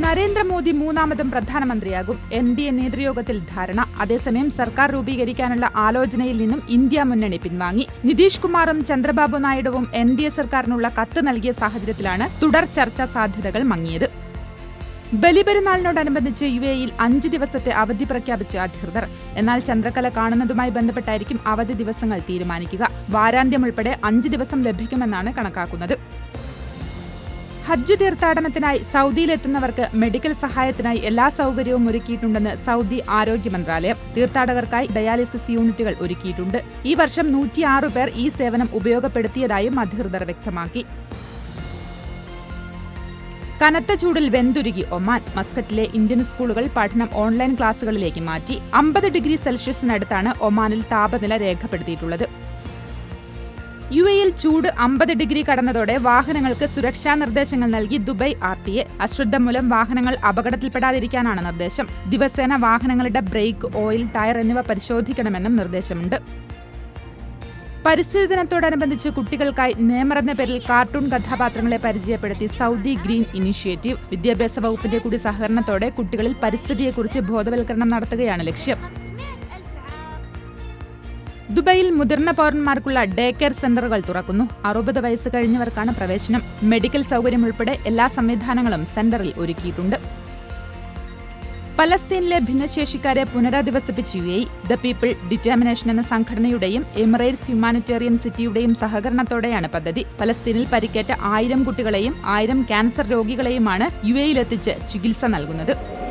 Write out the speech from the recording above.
നരേന്ദ്രമോദി മൂന്നാമതും പ്രധാനമന്ത്രിയാകും. N D A നേതൃയോഗത്തിൽ ധാരണ. അതേസമയം സർക്കാർ രൂപീകരിക്കാനുള്ള ആലോചനയിൽ നിന്നും ഇന്ത്യ മുന്നണി പിൻവാങ്ങി. നിതീഷ് കുമാറും ചന്ദ്രബാബു നായിഡുവും എൻ ഡി എ സർക്കാരിനുള്ള കത്ത് നൽകിയ സാഹചര്യത്തിലാണ് തുടർ ചർച്ചാ സാധ്യതകൾ മങ്ങിയത്. ബലിപെരുന്നാളിനോടനുബന്ധിച്ച് യു എയിൽ അഞ്ച് ദിവസത്തെ അവധി പ്രഖ്യാപിച്ച അധികൃതർ. എന്നാൽ ചന്ദ്രക്കല കാണുന്നതുമായി ബന്ധപ്പെട്ടായിരിക്കും അവധി ദിവസങ്ങൾ തീരുമാനിക്കുക. വാരാന്ത്യം ഉൾപ്പെടെ അഞ്ച് ദിവസം ലഭിക്കുമെന്നാണ് കണക്കാക്കുന്നത്. ഹജ്ജ് തീർത്ഥാടനത്തിനായി സൗദിയിലെത്തുന്നവർക്ക് മെഡിക്കൽ സഹായത്തിനായി എല്ലാ സൗകര്യവും ഒരുക്കിയിട്ടുണ്ടെന്ന് സൗദി ആരോഗ്യ മന്ത്രാലയം. തീർത്ഥാടകർക്കായി ഡയാലിസിസ് യൂണിറ്റുകൾ ഒരുക്കിയിട്ടുണ്ട്. ഈ വർഷം നൂറ്റിയാറ് പേർ ഈ സേവനം ഉപയോഗപ്പെടുത്തിയതായും അധികൃതർ വ്യക്തമാക്കി. കനത്ത ചൂടിൽ വെന്തുരുകി ഒമാൻ. മസ്കറ്റിലെ ഇന്ത്യൻ സ്കൂളുകൾ പഠനം ഓൺലൈൻ ക്ലാസുകളിലേക്ക് മാറ്റി. അമ്പത് ഡിഗ്രി സെൽഷ്യസിനടുത്താണ് ഒമാനിൽ താപനില രേഖപ്പെടുത്തിയിട്ടുള്ളത്. യു എയിൽ ചൂട് അമ്പത് ഡിഗ്രി കടന്നതോടെ വാഹനങ്ങൾക്ക് സുരക്ഷാ നിർദ്ദേശങ്ങൾ നൽകി ദുബൈ ആർ ടി എ. അശ്രദ്ധ മൂലം വാഹനങ്ങൾ അപകടത്തിൽപ്പെടാതിരിക്കാനാണ് നിർദ്ദേശം. ദിവസേന വാഹനങ്ങളുടെ ബ്രേക്ക് ഓയിൽ ടയർ എന്നിവ പരിശോധിക്കണമെന്നും നിർദ്ദേശമുണ്ട്. പരിസ്ഥിതി ദിനത്തോടനുബന്ധിച്ച് കുട്ടികൾക്കായി നേമറെന്ന പേരിൽ കാർട്ടൂൺ കഥാപാത്രങ്ങളെ പരിചയപ്പെടുത്തി സൗദി ഗ്രീൻ ഇനിഷ്യേറ്റീവ്. വിദ്യാഭ്യാസ വകുപ്പിന്റെ കൂടി സഹകരണത്തോടെ കുട്ടികളിൽ പരിസ്ഥിതിയെക്കുറിച്ച് ബോധവൽക്കരണം നടത്തുകയാണ് ലക്ഷ്യം. ദുബൈയിൽ മുതിർന്ന പൗരന്മാർക്കുള്ള ഡേ കെയർ സെന്ററുകൾ തുറക്കുന്നു. അറുപത് വയസ്സ് കഴിഞ്ഞവർക്കാണ് പ്രവേശനം. മെഡിക്കൽ സൗകര്യം ഉൾപ്പെടെ എല്ലാ സംവിധാനങ്ങളും സെന്ററിൽ ഒരുക്കിയിട്ടുണ്ട്. പലസ്തീനിലെ ഭിന്നശേഷിക്കാരെ പുനരധിവസിപ്പിച്ച് U A the people determination എന്ന സംഘടനയുടെയും എമിറേറ്റ്സ് ഹ്യൂമാനിറ്റേറിയൻ സിറ്റിയുടെയും സഹകരണത്തോടെയാണ് പദ്ധതി. പലസ്തീനിൽ പരിക്കേറ്റ ആയിരം കുട്ടികളെയും ആയിരം ക്യാൻസർ രോഗികളെയുമാണ് യു എയിലെത്തിച്ച് ചികിത്സ നൽകുന്നത്.